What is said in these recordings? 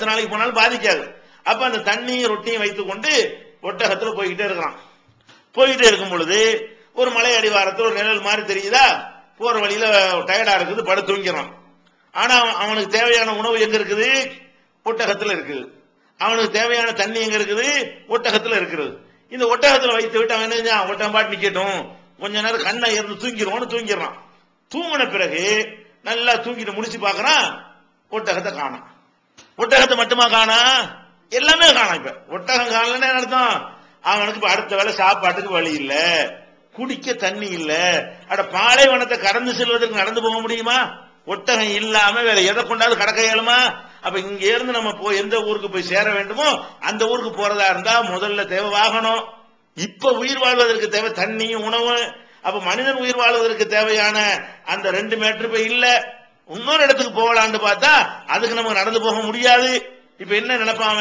பத்து நாளைக்கு போனாலும் பாதிக்காது. அப்ப அந்த தண்ணியும் ரொட்டியும் வைத்துக்கொண்டு ஒட்டகத்துல போய்கிட்டே இருக்கிறான் போய்கிட்டே இருக்கும் பொழுது ஒரு மலை அடிவாரத்தில் ஒரு நிழல் மாதிரி தெரியுதா? போற வழியில டயர்டா இருக்குது படு தூங்கிறான் ஆனா அவனுக்கு தேவையான உணவு எங்க இருக்குது? ஒட்டகத்துல இருக்குது. அவனுக்கு தேவையான தண்ணி எங்க இருக்குது? ஒட்டகத்துல இருக்கிறது இந்த ஒட்டகத்துல வைத்து விட்டு அவன் என்ன செஞ்சான்? ஒட்டகம் பாட்டு நிக்கட்டும். கொஞ்ச நேரம் கண்ணை இருந்து தூங்கிடுவோம்னு தூங்கிடுறான். தூங்கின பிறகு நல்லா தூங்கிட்டு முடிச்சு பாக்குறான் ஒட்டகத்தை காணும் ஒட்டகத்தை மட்டுமா காணா? எல்லாமே காணும் இப்ப. ஒட்டகம் காணலன்னு அர்த்தம்? அவனுக்கு இப்ப அடுத்த வேளை சாப்பாட்டுக்கு வழி இல்ல. குடிக்க தண்ணி இல்ல. அட பாலைவனத்தை கடந்து செல்வதற்கு நடந்து போக முடியுமா? ஒட்டகம் இல்லாம வேற எதை கொண்டாலும் கடக்க இயலுமா? அப்ப இங்க இருந்து நம்ம போய் எந்த ஊருக்கு போய் சேர வேண்டுமோ அந்த ஊருக்கு போறதா இருந்தா முதல்ல தேவை வாகனம். இப்ப உயிர் வாழ்வதற்கு தேவை தண்ணியும் உணவு அப்ப மனிதன் உயிர் வாழ்வதற்கு தேவையான அந்த ரெண்டு மீட்டர் இப்ப இல்லை. இன்னொரு இடத்துக்கு போகலான்னு பார்த்தா அதுக்கு நம்ம நடந்து போக முடியாது. இப்ப என்ன நினைப்பாம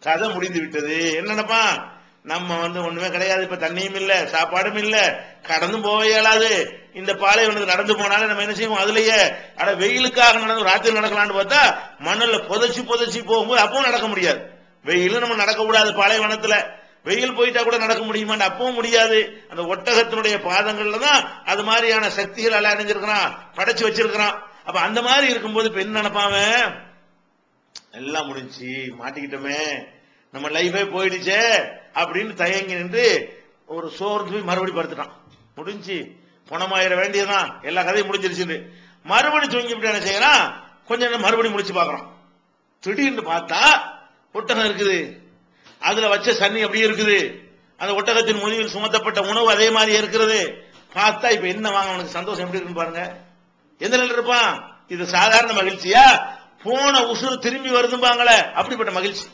கதை முடிந்து விட்டது. என்ன நினைப்பான்? நம்ம வந்து ஒண்ணுமே கிடையாது. இப்ப தண்ணியும் இல்ல சாப்பாடும் இல்ல கடந்தும் போக இயலாது. இந்த பாலைவனத்துக்கு நடந்து போனாலும் நம்ம என்ன செய்வோம்? அதுலயே அட வெயிலுக்காக நடந்து ராத்திரி நடக்கலாம்னு பார்த்தா மண்ணில் புதைச்சி புதைச்சி போகும்போது அப்பவும் நடக்க முடியாது. வெயிலும் நம்ம நடக்க கூடாது பாலைவனத்துல. வெயில் போயிட்டா கூட நடக்க முடியுமான்னு அப்பவும் முடியாது. அந்த ஒட்டகத்தினுடைய பாதங்கள்ல தான் அது மாதிரியான சக்திகள் எல்லாம் அணிஞ்சிருக்கிறான் படைச்சு வச்சிருக்கிறான். அப்ப அந்த மாதிரி இருக்கும்போது இப்ப என்ன நினைப்பாம எல்லாம் முடிஞ்சு மாட்டிக்கிட்டோமே. நம்ம லைஃபே போயிடுச்சே அப்படின்னு தயங்கி நின்று ஒரு சோர்ந்து போய் மறுபடி படுத்துட்டான். முடிஞ்சு பணமாயிர வேண்டியதுதான். எல்லா கதையும் முடிஞ்சிருச்சு மறுபடி தூங்கிவிட்டு என்ன செய்யறான்? கொஞ்சம் நேரம் மறுபடியும் முடிச்சு பாக்குறான் திடீர்னு பார்த்தா ஒட்டகம் இருக்குது. அதுல வச்ச சன்னி அப்படியே இருக்குது. அந்த ஒட்டகத்தின் முடிவில் சுமத்தப்பட்ட உணவு அதே மாதிரி இருக்கிறது. பார்த்தா இப்ப என்ன வாங்க அவனுக்கு சந்தோஷம் எப்படி இருக்குன்னு பாருங்க. எந்த நிலையில் இருப்பான்? இது சாதாரண மகிழ்ச்சியா? போன உசுறு திரும்பி வருதும்பாங்களே. அப்படிப்பட்ட மகிழ்ச்சி.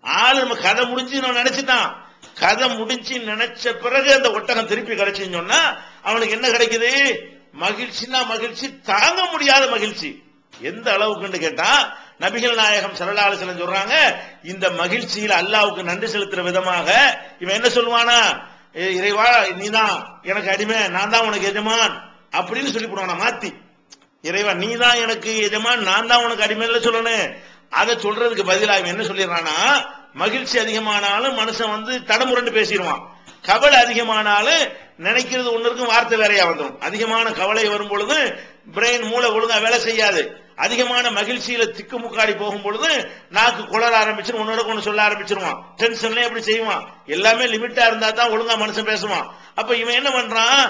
ஆளு நம்ம கதை முடிஞ்சு நம்ம நினைச்சுட்டான். கதை முடிஞ்சு நினைச்ச பிறகு அந்த ஒட்டகம் திருப்பி கிடைச்சுன்னு சொன்னா அவனுக்கு என்ன கிடைக்குது? மகிழ்ச்சினா மகிழ்ச்சி தாங்க முடியாத மகிழ்ச்சி. எந்த அளவுக்குன்னு கேட்டா நபிகள் நாயகம் சரலாலசலம் சொல்றாங்க இந்த மகிழ்ச்சியில் அல்லாவுக்கு நன்றி செலுத்துற விதமாக இவன் என்ன சொல்லுவானா இறைவா நீதான் எனக்கு அடிமை நான் தான் உனக்கு எஜமான் அப்படின்னு சொல்லி போடுவானா மாத்தி. இறைவா நீ தான் எனக்கு எஜமான் நான் தான் உனக்கு அடிமையில சொல்லணும் அதை சொல்றதுக்கு பதிலா இவன் என்ன சொல்லிடுறானா மகிழ்ச்சி அதிகமானாலும் மனுஷன் வந்து தடமுரண்டு பேசிடுவான். கவலை அதிகமானாலும் நினைக்கிறது ஒண்ணு இருக்கும் வார்த்தை வேறையா வந்துடும் அதிகமான கவலை வரும் பொழுது பிரெயின் மூளை ஒழுங்கா வேலை செய்யாது. அதிகமான மகிழ்ச்சியில திக்கு முக்காடி போகும் பொழுது நாக்கு குளர ஆரம்பிச்சு உன்னோட ஒண்ணு சொல்ல ஆரம்பிச்சிருவான். டென்ஷன்ல எப்படி செய்வான்? எல்லாமே லிமிட்டா இருந்தா தான் ஒழுங்கா மனுஷன் பேசுவான். அப்ப இவன் என்ன பண்றான்?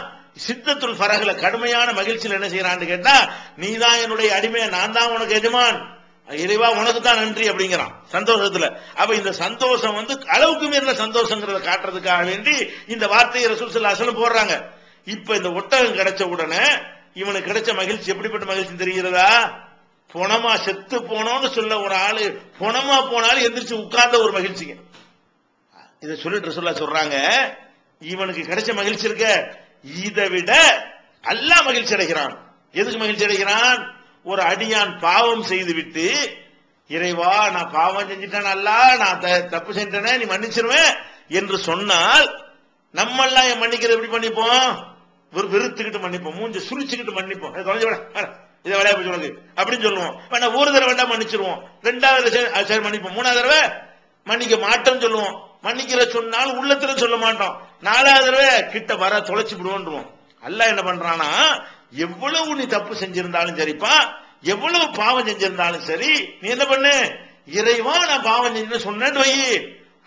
சித்தத்துள் பரகல கடுமையான மகிழ்ச்சியில் என்ன செய்யறான்னு கேட்டா நீ தான் என்னுடைய அடிமை நான் தான் உனக்கு எஜமான். இறைவா உனக்கு தான் நன்றி அப்படிங்கிறான் சந்தோஷத்துல. அப்ப இந்த சந்தோஷம் வந்து அளவுக்கு மீறின சந்தோஷங்கிறத காட்டுறதுக்காக வேண்டி இந்த வார்த்தையை ரசூல் அசலம் போடுறாங்க. இப்ப இந்த ஒட்டகம் கிடைச்ச உடனே இவனுக்கு கிடைச்ச மகிழ்ச்சி எப்படிப்பட்ட மகிழ்ச்சி தெரிகிறதா? பொணமா செத்து போனோம்னு சொல்ல ஒரு ஆளு பொணமா போனாலும் எந்திரிச்சு உட்கார்ந்த ஒரு மகிழ்ச்சிங்க. இதை சொல்லிட்டு சொல்ல சொல்றாங்க இவனுக்கு கிடைச்ச மகிழ்ச்சி இருக்க இதை விட அல்லாஹ் மகிழ்ச்சி அடைகிறான். எதுக்கு மகிழ்ச்சி அடைகிறான்? ஒரு அடியான் பாவம் செய்து விட்டு இறைவா நான் பாவம் செஞ்சுட்டேன் அல்லா நான் த- தப்பு செஞ்சேனே நீ மன்னிச்சிருவேன் என்று சொன்னால் நம்மெல்லாம் என் மன்னிக்கிறது எப்படி பண்ணிப்போம்? வெறுத்துக்கிட்டு மன்னிப்போம். மூஞ்சி சுழிச்சுக்கிட்டு மன்னிப்போம். தொலைஞ்சு இதை விளையா போய் உனக்கு அப்படின்னு சொல்லுவோம். வேணா ஒரு தடவை வேண்டாம் மன்னிச்சிருவோம். ரெண்டாவது சரி, அது சரி மன்னிப்போம். மூணாவது தடவை மன்னிக்க மாட்டோம் சொல்லுவோம். மன்னிக்கிற சொன்னால் உள்ளத்துல சொல்ல மாட்டோம். நாலாவது தடவை கிட்ட வர தொலைச்சு விடுவோம் அல்ல என்ன பண்றானா எவ்வளவு நீ தப்பு செஞ்சிருந்தாலும் சரிப்பா. எவ்வளவு பாவம் செஞ்சிருந்தாலும் சரி நீ என்ன பண்ணு? இறைவா நான் பாவம் செஞ்சு சொன்னேன்னு வை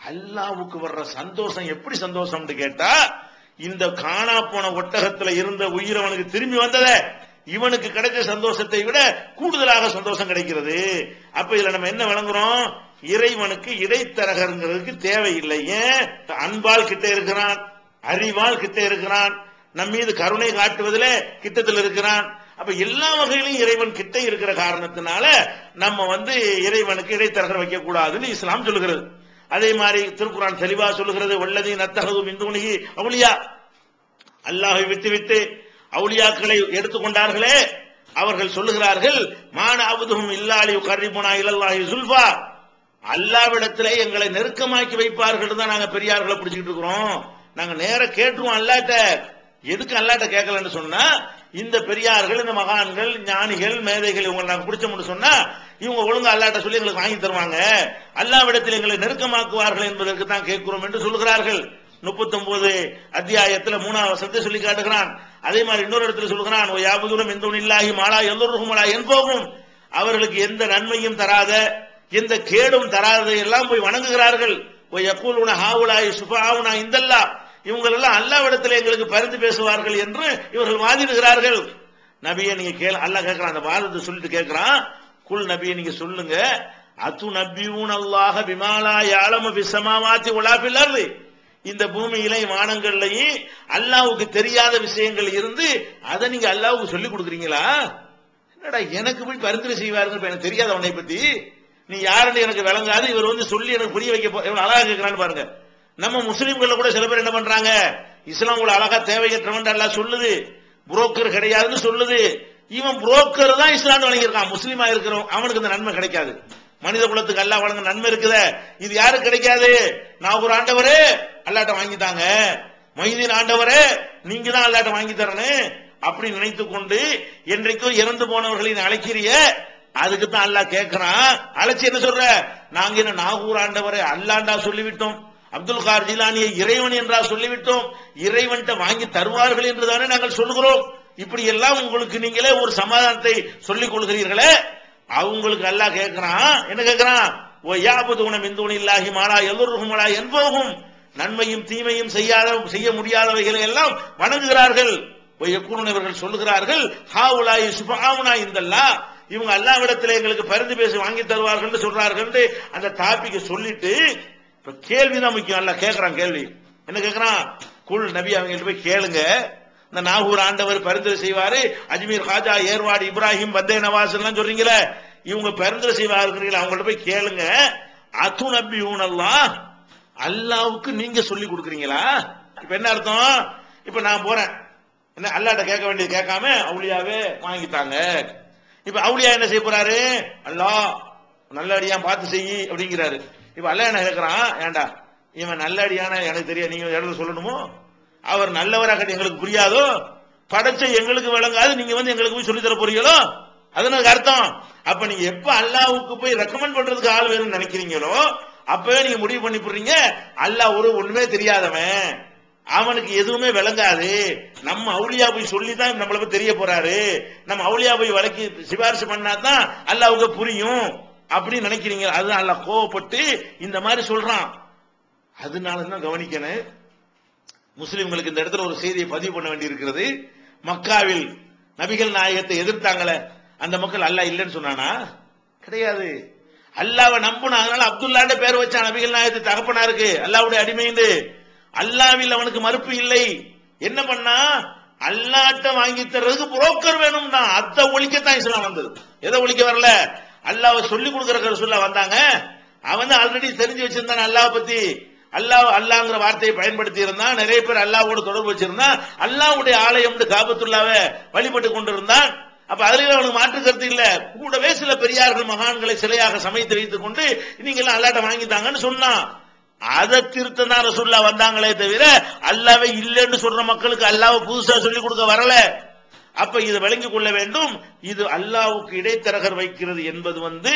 அல்லாவுக்கு வர்ற சந்தோஷம் எப்படி சந்தோஷம்னு கேட்டா இந்த காணா போன ஒட்டகத்துல இருந்த உயிர் அவனுக்கு திரும்பி வந்ததே இவனுக்கு கிடைச்ச சந்தோஷத்தை விட கூடுதலாக சந்தோஷம் கிடைக்கிறது. அப்ப இதுல நம்ம என்ன விளங்குறோம் இறைவனுக்கு இடைத்தரகருங்கிறதுக்கு தேவையில்லை. ஏன்? அன்பால் கிட்ட இருக்கிறான் அறிவால் கிட்ட இருக்கிறான் நம் மீது கருணை காட்டுவதிலே கிட்டத்தில் இருக்கிறான். அப்ப எல்லா வகையிலும் இறைவன் கிட்ட இருக்கிற காரணத்தினால நம்ம வந்து இறைவனுக்கு இடைத்தரகர் வைக்க கூடாதுன்னு இஸ்லாம் சொல்லுகிறது. அதே மாதிரி திருக்குறான் தெளிவா சொல்லுகிறது வல்லதி நத்தகது மிந்துணிகி அவுளியா அல்லாஹை விட்டு விட்டு அவுளியாக்களை எடுத்துக்கொண்டார்களே அவர்கள் சொல்லுகிறார்கள் மான அபுதும் இல்லாலி கர்ரிபுனா இலல்லாஹி சுல்ஃபா. அல்லாவிடத்திலே எங்களை நெருக்கமாக்கி வைப்பார்கள் தான் நாங்க பெரியார்களை பிடிச்சிட்டு இருக்கிறோம். நாங்க நேர கேட்டுருவோம் அல்லாட்ட. எதுக்கு அல்லாட்ட கேட்கலன்னு சொன்னா இந்த பெரியார்கள் இந்த மகான்கள் ஞானிகள் மேதைகள் இவங்க நாங்க பிடிச்சோம்னு சொன்னா இவங்க ஒழுங்கா அல்லாட்ட சொல்லி எங்களுக்கு வாங்கி தருவாங்க. அல்லாவிடத்தில் எங்களை நெருக்கமாக்குவார்கள் என்பதற்கு தான் கேட்கிறோம் என்று சொல்கிறார்கள் முப்பத்தொன்பது அத்தியாயத்தில் மூணாவது வசனத்தை சொல்லி காட்டுகிறான். அதே மாதிரி இன்னொரு இடத்துல சொல்கிறான் ஓ யாபுதூரம் எந்த இல்லாகி மாலா எல்லோருக்குமலா என் போகும். அவர்களுக்கு எந்த நன்மையும் தராத எந்த கேடும் தராததை எல்லாம் போய் வணங்குகிறார்கள். ஓ யக்கூலுன ஹாவுலாய் சுபாவுனா இந்தல்லா. இவங்களெல்லாம் அல்லாவிடத்தில் எங்களுக்கு பரிந்து பேசுவார்கள் என்று இவர்கள் வாதிடுகிறார்கள். நபியை நீங்க கேள அல்லாஹ் கேட்கிறான் அந்த வாதத்தை சொல்லிட்டு கேட்கிறான். குல் நபியை நீங்க சொல்லுங்க. அத்து நபியூன் அல்லாஹ விமாலா யாழம பிசமாவாத்தி உலாபில்லாது இந்த பூமியிலையும் வானங்கள்லையும் அல்லாவுக்கு தெரியாத விஷயங்கள் இருந்து அதை நீங்க அல்லாவுக்கு சொல்லி கொடுக்குறீங்களா? என்னடா எனக்கு போய் பரிந்துரை செய்வாருங்க எனக்கு தெரியாத உன்னை பத்தி. நீ யாருன்னு எனக்கு விளங்காது. இவர் வந்து சொல்லி எனக்கு புரிய வைக்க போ- எவ்வளவு அழகா கேட்கிறான்னு பாருங்க. நம்ம முஸ்லிம்கள்ல கூட சில பேர் என்ன பண்றாங்க? இஸ்லாம் கூட அழகா தேவையற்றவன் சொல்லுது. புரோக்கர் கிடையாதுன்னு சொல்லுது. இவன் புரோக்கர் தான் இஸ்லாம் வழங்கியிருக்கான். முஸ்லீமா இருக்கிறவன் அவனுக்கு இந்த நன்மை கிடைக்காது. மனித குலத்துக்கு அல்லாஹ் வழங்க நன்மை இருக்குதே. இது யாருக்கு கிடைக்காது? நான் ஒரு ஆண்டவரே அல்லாட்ட வாங்கிட்டாங்க மைதீன் ஆண்டவரே நீங்க தான் அல்லாட்ட வாங்கி தரணும் அப்படி நினைத்து கொண்டு என்றைக்கும் இறந்து போனவர்களின் அழைக்கிறிய? அதுக்கு தான் அல்லாஹ் கேட்கிறான். அழைச்சி என்ன சொல்ற? நாங்க என்ன நாகூர் ஆண்டவரை அல்லாண்டா சொல்லிவிட்டோம். அப்துல் கார் ஜிலானியை இறைவன் என்றா சொல்லிவிட்டோம். இறைவன்கிட்ட வாங்கி தருவார்கள் என்று தானே நாங்கள் சொல்லுகிறோம். இப்படி எல்லாம் உங்களுக்கு நீங்களே ஒரு சமாதானத்தை சொல்லிக் கொள்கிறீர்களே? அவங்களுக்கு அல்லாஹ் கேட்கிறான். என்ன கேட்கிறான்? ஓ யாபது உணம் இந்துணி இல்லாஹி மாலா எல்லோருகுமலா என்போகும் நன்மையும் தீமையும் செய்யாத செய்ய முடியாதவைகளை எல்லாம் வணங்குகிறார்கள். எக்குனு இவர்கள் சொல்லுகிறார்கள் ஹாவுலாய் சுபாவுனா இந்தல்லா. இவங்க அல்லாவிடத்தில் எங்களுக்கு பரிந்து பேசி வாங்கி தருவார்கள் சொல்றார்கள் அந்த டாபிக் சொல்லிட்டு இப்ப கேள்விதான் முக்கியம். அல்ல கேட்கிறான் கேள்வி. என்ன கேட்கிறான்? குல் நபி அவங்க போய் கேளுங்க. இந்த நாகூர் ஆண்டவர் பரிந்துரை செய்வாரு. அஜ்மீர் ஹாஜா ஏர்வாடு இப்ராஹிம் பத்தே நவாஸ் எல்லாம் சொல்றீங்களே. இவங்க பரிந்துரை செய்வார்கள் அவங்கள்ட்ட போய் கேளுங்க. அது நபி ஊனல்லாம் அல்லாவுக்கு நீங்க சொல்லி கொடுக்குறீங்களா? இப்ப என்ன அர்த்தம்? இப்ப நான் போறேன். என்ன அல்லாட்ட கேட்க வேண்டியது கேட்காம அவுளியாவே வாங்கிட்டாங்க. இப்ப அவுளியா என்ன செய்ய போறாரு? அல்லாஹ் நல்லடியா பார்த்து செய் அப்படிங்கிறாரு. இப்ப அல்லாஹ் என்ன கேட்கறான் ஏன்டா இவன் நல்லடியான எனக்கு தெரியும் நீங்க இடத்துல சொல்லணுமோ? அவர் நல்லவராக எங்களுக்கு புரியாதோ படைச்ச எங்களுக்கு விளங்காது நீங்க வந்து எங்களுக்கு போய் சொல்லித் தர போறீங்களோ அதனால அர்த்தம். அப்ப நீங்க எப்ப அல்லாவுக்கு போய் ரெக்கமெண்ட் பண்றதுக்கு ஆள் வேணும்னு நினைக்கிறீங்களோ அப்பவே நீங்க முடிவு பண்ணி போடுறீங்க. அல்லாஹ் ஒரு ஒண்ணுமே தெரியாதவன். அவனுக்கு எதுவுமே விளங்காது. நம்ம அவுளியா போய் சொல்லி தான் நம்மள போய் தெரிய போறாரு. நம்ம அவுளியா போய் வழக்கி சிபாரிசு பண்ணாதான் அல்லாவுக்கு புரியும் அப்படின்னு நினைக்கிறீங்க. அதுதான் அல்ல கோவப்பட்டு இந்த மாதிரி சொல்றான். அதனால தான் கவனிக்கணும். முஸ்லிம்களுக்கு இந்த இடத்துல ஒரு செய்தியை பதிவு பண்ண வேண்டி இருக்கிறது மக்காவில் நபிகள் நாயகத்தை எதிர்த்தாங்களே அந்த மக்கள் அல்லாஹ் இல்லைன்னு சொன்னானா? கிடையாது. அல்லாவை நம்புனா அதனால அப்துல்லாண்ட பேர் வச்சான் நபிகள் நாயகத்தை தகப்பனா இருக்கு? அல்லாவுடைய அடிமைண்டு அல்லாவில் அவனுக்கு மறுப்பு இல்லை. என்ன பண்ணா? அல்லாட்ட வாங்கி தர்றதுக்கு புரோக்கர் வேணும் தான். அத்தை ஒழிக்கத்தான் இஸ்லாம் வந்தது. எதை ஒழிக்க வரல? அல்லாவை சொல்லி கொடுக்கற சொல்ல வந்தாங்க. அவன் தான் ஆல்ரெடி தெரிஞ்சு வச்சிருந்தான் அல்லாஹ் பத்தி. அல்லாஹ் அல்லாங்கிற வார்த்தையை பயன்படுத்தி இருந்தா நிறைய பேர் அல்லாவோட தொடர்பு வச்சிருந்தான் அல்லாவுடைய ஆலயம் காபத்துள்ளாவே வழிபட்டு கொண்டிருந்தான். அப்ப அதுல அவனுக்கு மாற்று கருத்து இல்ல. கூடவே சில பெரியார்கள் மகான்களை சிலையாக சமைத்து வைத்துக் கொண்டு நீங்க அல்லாட்ட வாங்கிட்டாங்கன்னு சொன்னான். அதை திருத்த தான் ரசுல்லா வந்தாங்களே தவிர அல்லாவே இல்லைன்னு சொல்ற மக்களுக்கு அல்லாவை புதுசா சொல்லிக் கொடுக்க வரல. அப்ப இதை விளங்கிக் கொள்ள வேண்டும். இது அல்லாவுக்கு இடைத்தரகர் வைக்கிறது என்பது வந்து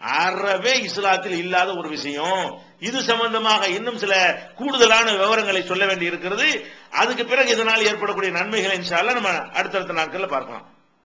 அறவே இஸ்லாத்தில் இல்லாத ஒரு விஷயம். இது சம்பந்தமாக இன்னும் சில கூடுதலான விவரங்களை சொல்ல வேண்டி இருக்கிறது அதுக்கு பிறகு இதனால் ஏற்படக்கூடிய நன்மைகளை இன்ஷா நம்ம அடுத்தடுத்த நாட்கள்ல பார்க்கலாம்.